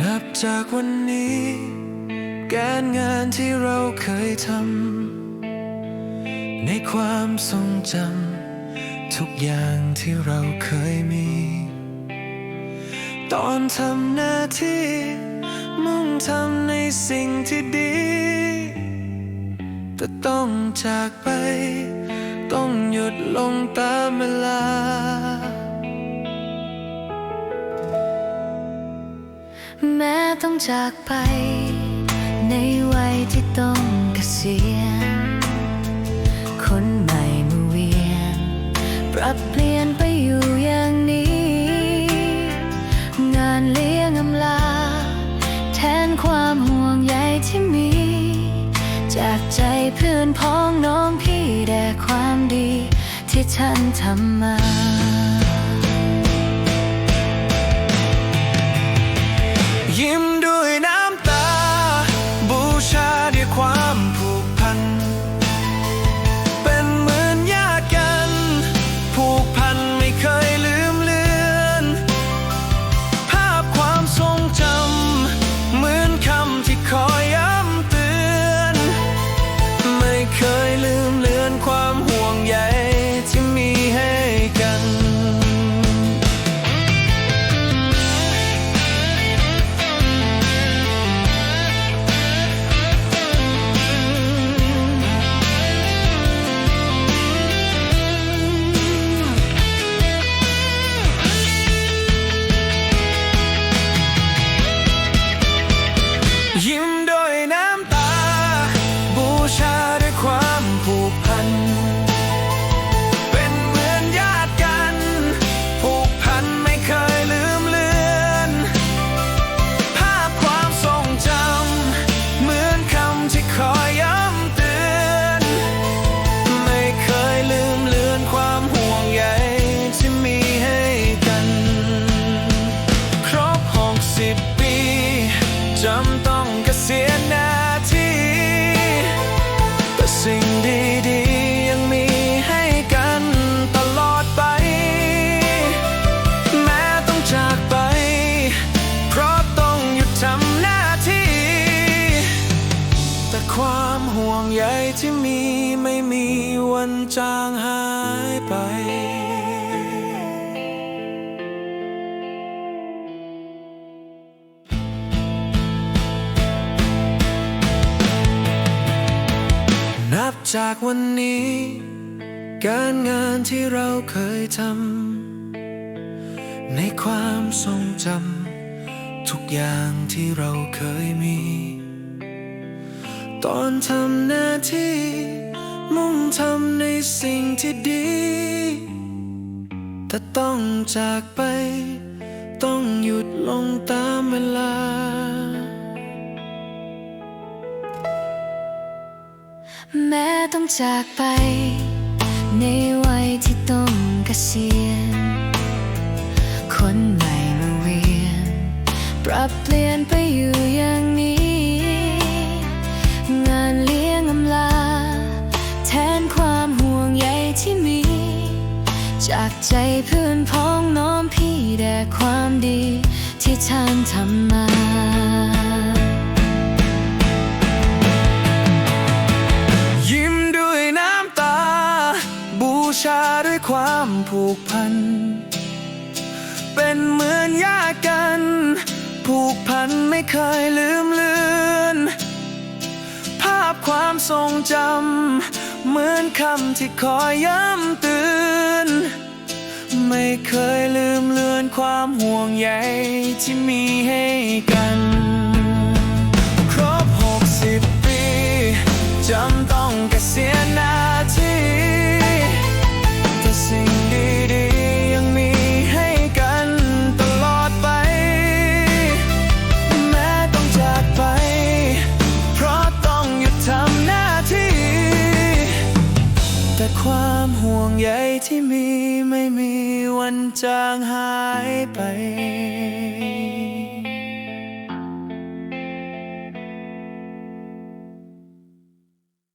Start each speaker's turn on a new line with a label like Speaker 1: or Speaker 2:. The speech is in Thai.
Speaker 1: นับจากวันนี้ การงานที่เราเคยทำในความทรงจำทุกอย่างที่เราเคยมี ตอนทำหน้าที่ มุ่งทำในสิ่งที่ดี แต่ต้องจากไป ต้องหยุดลงตามเวลา
Speaker 2: จากไป ในวัยที่ต้องเกษียณคนใหม่มาเวียน ปรับเปลี่ยนไปอยู่อย่างนี้ งานเลี้ยงอำลา แทนความห่วงใยที่มี จากใจเพื่อนพ้องน้องพี่แด่ความดี ที่ท่านทำมา
Speaker 1: จางหายไป นับจากวันนี้ การงานที่เราเคยทำในความทรงจำทุกอย่างที่เราเคยมี ตอนทำหน้าที่ สิ่งที่ดี แต่ต้องจากไป ต้องหยุดลงตามเวลา
Speaker 2: แม้ต้องจากไป ในวัยที่ต้องเกษียณคนใหม่มาเวียน ปรับเปลี่ยนไป ใจเพื่อนพ้องน้องพี่แด่ความดี ที่ท่านทำมา
Speaker 1: ยิ้มด้วยน้ำตาบูชาด้วยความผูกพัน เป็นเหมือนญาติกัน ผูกพันไม่เคยลืมเลือน ภาพความทรงจำ เหมือนคำที่คอยย้ำเตือน ไม่เคยลืมเลือนความห่วงใยที่มีให้กัน ครบหกสิบปีจำต้องเกษียณหน้าที่แต่สิ่งดีๆยังมีให้กันตลอดไป แม้ต้องจากไป เพราะต้องหยุดทำหน้าที่ แต่ความห่วงใยที่มี มันจางหายไป